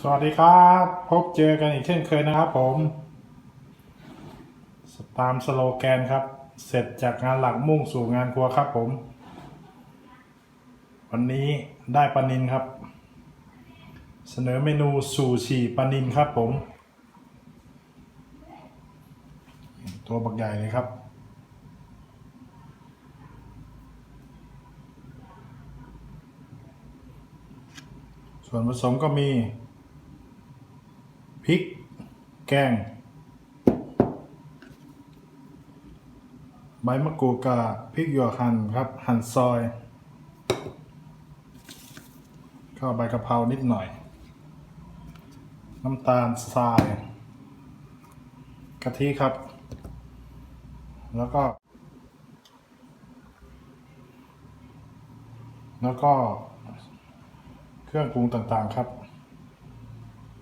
สวัสดีครับ พบเจอกันอีกเช่นเคยนะครับผม ตามสโลแกนครับ เสร็จจากงานหลักมุ่งสู่งานครัวครับผม วันนี้ได้ปลานินครับ เสนอเมนูสู่ชีปลานินครับผม ตัวบักใหญ่เลยครับส่วนผสมก็มี พริก แกง ใบมะกรูดกับพริกหยวกหั่นครับ หั่นซอยก็ใบกะเพรานิดหน่อย น้ำตาลทราย กะทิครับ แล้วก็ แล้วก็เครื่องปรุงต่างๆครับ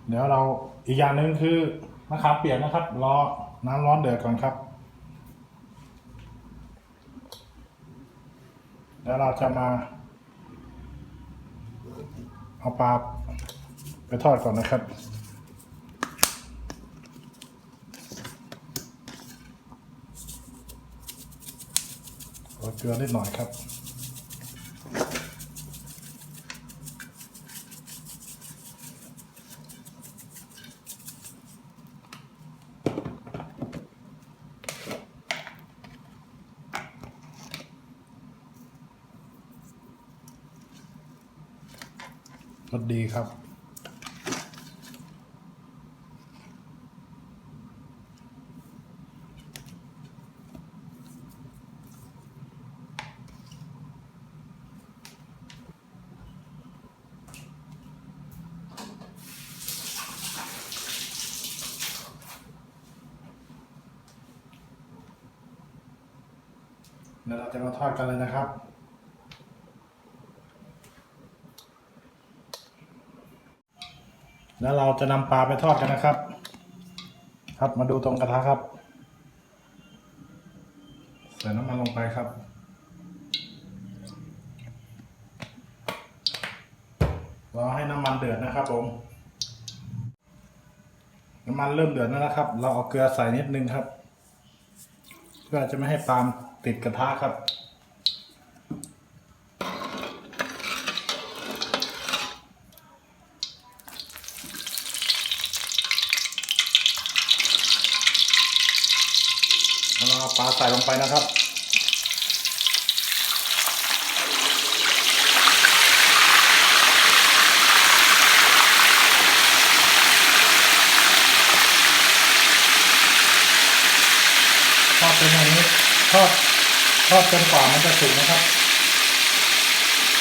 เดี๋ยวเราอีกอย่างหนึ่งคือมะขามเปียกนะครับ รอน้ำร้อนเดือดก่อนครับ แล้วเราจะมา เอาปลาไปทอดก่อนนะครับโรยเกลือนิดหน่อยครับ รสดีครับเดี๋ยวเราจะมาทอดกันเลยนะครับ แล้วเราจะนำปลาไปทอดกันนะครับ ครับมาดูตรงกระทะครับ ใส่น้ำมันลงไปครับ รอให้น้ำมันเดือดนะครับผม น้ำมันเริ่มเดือดแล้วนะครับ เราเอาเกลือใส่นิดนึงครับ เพื่อจะไม่ให้ปลามติดกระทะครับ แล้วเราเอา ปลาใส่ลงไปนะครับทอดเป็นอย่างนี้ทอดทอดจนกว่ามันจะสุกนะครับ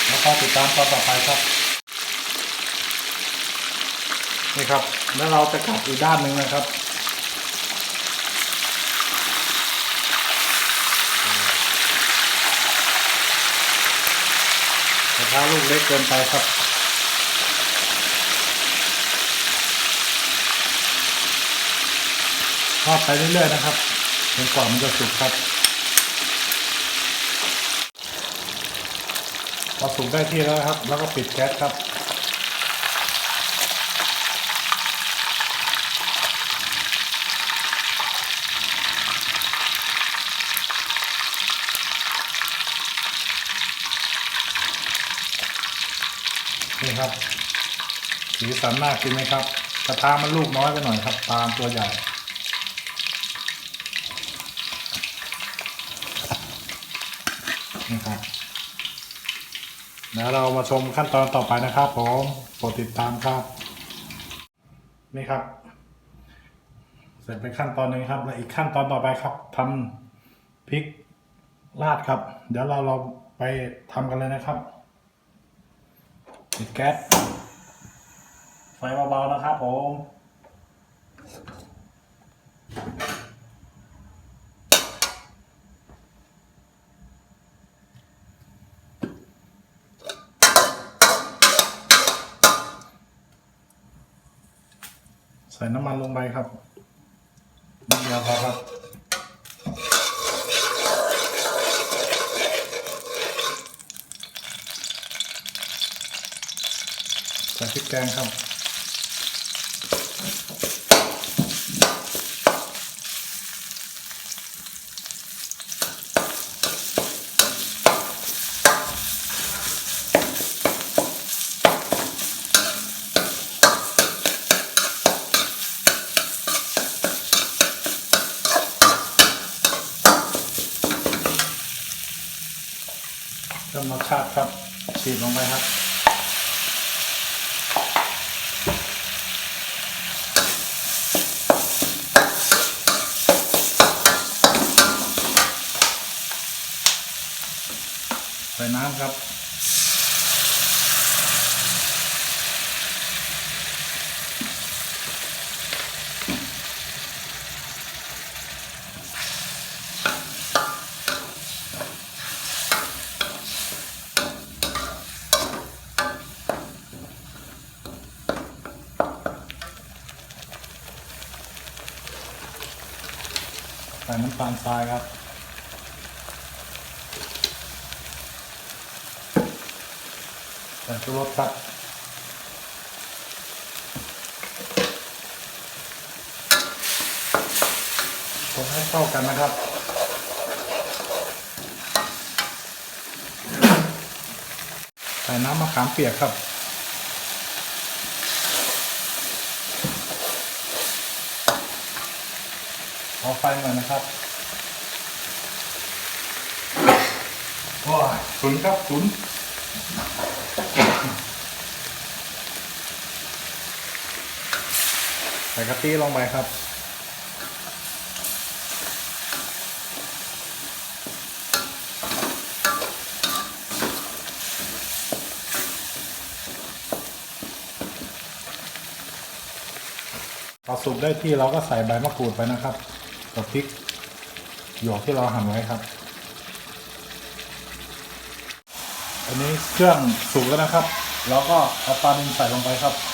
แล้วก็ติดตามตอนต่อไปครับ นี่ครับ แล้วเราจะกลับอีกด้านหนึ่งนะครับ ระทะลูกเล็กเกินไปครับทอดไปเรื่อยๆนะครับจนกว่ามันจะสุกครับพอสุกได้ที่แล้วครับ แล้วก็ปิดแก๊สครับ นี่ครับสีสันน่ากินไหมครับกระทะมันลูกน้อยไปหน่อยครับ ตามตัวใหญ่นี่ครับแล้วเรามาชมขั้นตอนต่อไปนะครับผมโปรดติดตามครับ นี่ครับ เสร็จไปขั้นตอนหนึ่งครับ และอีกขั้นตอนต่อไปครับทำพริกราดครับ เดี๋ยวเราเราไปทำกันเลยนะครับ ปิดแก๊สไฟเบาๆนะครับผมใส่น้ำมันลงไปครับนิดเดียวพอครับ ใส่พริกแกงครับเริ่มรสชาติครับฉีดลงไปครับ ส่น้ำครับ ใส่น้ำตาลทรายครับ ใส่ชูรสครับคนให้เข้ากันนะครับใส่น้ำมะขามเปียกครับเอาไฟหน่อยนะครับว้ายสุนครับสุน ใส่กะทิลงไปครับพอสุกได้ที่เราก็ใส่ใบมะกรูดไปนะครับกับพริกหยวกที่เราหั่นไว้ครับ อันนี้เครื่องสุกแล้วนะครับ เราก็เอาปลาดินใส่ลงไปครับ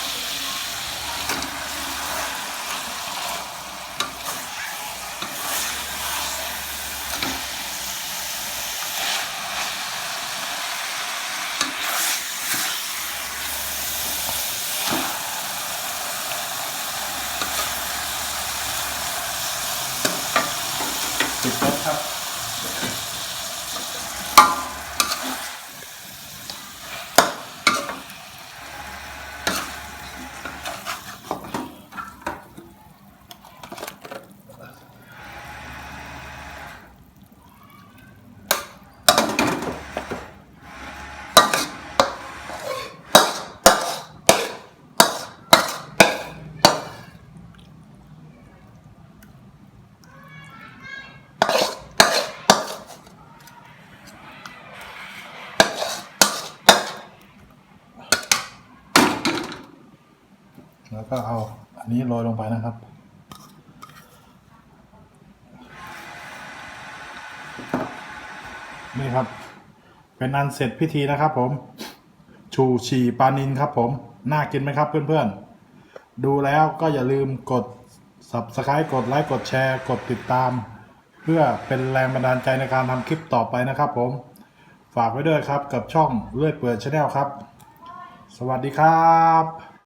แล้วก็เอาอันนี้โรยลงไปนะครับ นี่ครับ เป็นอันเสร็จพิธีนะครับผม ชูชีปลานินครับผม น่ากินไหมครับเพื่อนๆ ดูแล้วก็อย่าลืมกด subscribe กดไลค์กดแชร์ กดติดตาม เพื่อเป็นแรงบันดาลใจในการทำคลิปต่อไปนะครับผม ฝากไว้ด้วยครับกับช่องเลือดเปื่อยชาแนลครับ สวัสดีครับ